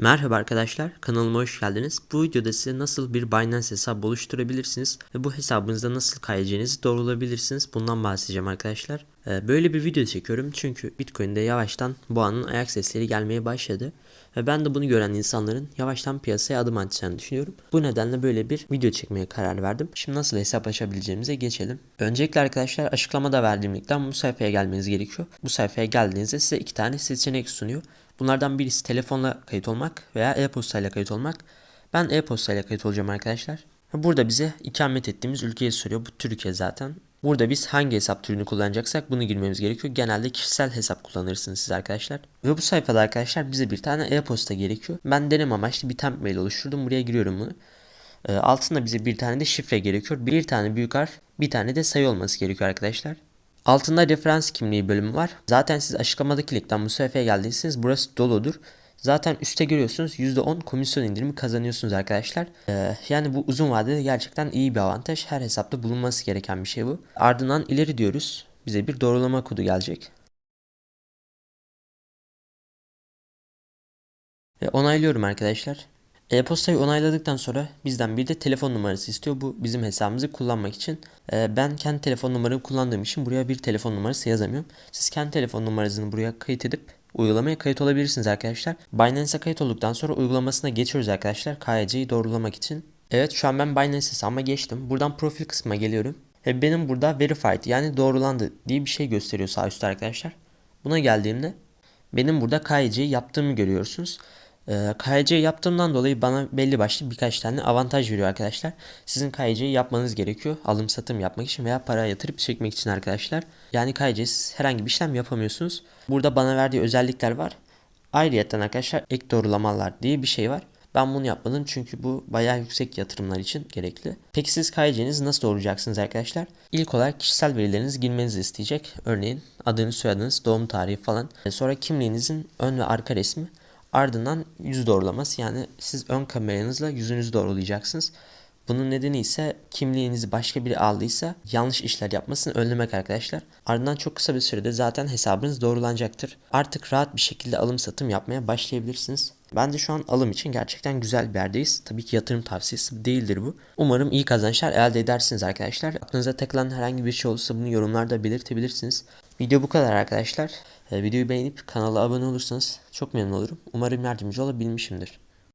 Merhaba arkadaşlar, kanalıma hoş geldiniz. Bu videoda size nasıl bir Binance hesabı oluşturabilirsiniz ve bu hesabınızda nasıl kaydedeceğinizi doğrulabilirsiniz. Bundan bahsedeceğim arkadaşlar. Ee, Böyle bir video çekiyorum çünkü Bitcoin'de yavaştan boğanın ayak sesleri gelmeye başladı. Ve ben de bunu gören insanların yavaştan piyasaya adım atacağını düşünüyorum. Bu nedenle böyle bir video çekmeye karar verdim. Şimdi nasıl hesap açabileceğimize geçelim. Öncelikle arkadaşlar açıklamada verdiğim linkten bu sayfaya gelmeniz gerekiyor. Bu sayfaya geldiğinizde size iki tane seçenek sunuyor. Bunlardan birisi telefonla kayıt olmak veya e-postayla kayıt olmak. Ben e-postayla kayıt olacağım arkadaşlar. Burada bize ikamet ettiğimiz ülkeyi soruyor. Bu Türkiye zaten. Burada biz hangi hesap türünü kullanacaksak bunu girmemiz gerekiyor. Genelde kişisel hesap kullanırsınız siz arkadaşlar. Ve bu sayfada arkadaşlar bize bir tane e-posta gerekiyor. Ben deneme amaçlı bir temp oluşturdum. Buraya giriyorum bunu. Ee, altında bize bir tane de şifre gerekiyor. Bir tane büyük harf, bir tane de sayı olması gerekiyor arkadaşlar. Altında referans kimliği bölümü var. Zaten siz açıklamadaki linkten bu sayfaya geldiyseniz burası doludur. Zaten üstte görüyorsunuz %10 komisyon indirimi kazanıyorsunuz arkadaşlar. Ee, yani bu uzun vadede gerçekten iyi bir avantaj. Her hesapta bulunması gereken bir şey bu. Ardından ileri diyoruz. Bize bir doğrulama kodu gelecek. Ve onaylıyorum arkadaşlar. E-postayı onayladıktan sonra bizden bir de telefon numarası istiyor. Bu bizim hesabımızı kullanmak için. Ee, ben kendi telefon numaramı kullandığım için buraya bir telefon numarası yazamıyorum. Siz kendi telefon numaranızı buraya kayıt edip uygulamaya kayıt olabilirsiniz arkadaşlar. Binance'a kayıt olduktan sonra uygulamasına geçiyoruz arkadaşlar. KYC'yi doğrulamak için. Evet şu an ben Binance hesabıma geçtim. Buradan profil kısmına geliyorum. Ve benim burada verified yani doğrulandı diye bir şey gösteriyor sağ üstte arkadaşlar. Buna geldiğimde benim burada KYC'yi yaptığımı görüyorsunuz. Ee, KYC yaptığımdan dolayı bana belli başlı birkaç tane avantaj veriyor arkadaşlar. Sizin KYC'yi yapmanız gerekiyor. Alım satım yapmak için veya para yatırıp çekmek için arkadaşlar. Yani KYC'siz herhangi bir işlem yapamıyorsunuz. Burada bana verdiği özellikler var. Ayrıyeten arkadaşlar ek doğrulamalar diye bir şey var. Ben bunu yapmadım çünkü bu bayağı yüksek yatırımlar için gerekli. Peki siz KYC'nizi nasıl doğrulayacaksınız arkadaşlar? İlk olarak kişisel verilerinizi girmenizi isteyecek. Örneğin adınız, soyadınız, doğum tarihi falan. Sonra kimliğinizin ön ve arka resmi. Ardından yüz doğrulaması yani siz ön kameranızla yüzünüzü doğrulayacaksınız. Bunun nedeni ise kimliğinizi başka biri aldıysa yanlış işler yapmasını önlemek arkadaşlar. Ardından çok kısa bir sürede zaten hesabınız doğrulanacaktır. Artık rahat bir şekilde alım satım yapmaya başlayabilirsiniz. Bence şu an alım için gerçekten güzel bir yerdeyiz. Tabii ki yatırım tavsiyesi değildir bu. Umarım iyi kazançlar elde edersiniz arkadaşlar. Aklınıza takılan herhangi bir şey olursa bunu yorumlarda belirtebilirsiniz. Video bu kadar arkadaşlar. Ee, videoyu beğenip kanala abone olursanız çok memnun olurum. Umarım yardımcı olabilmişimdir.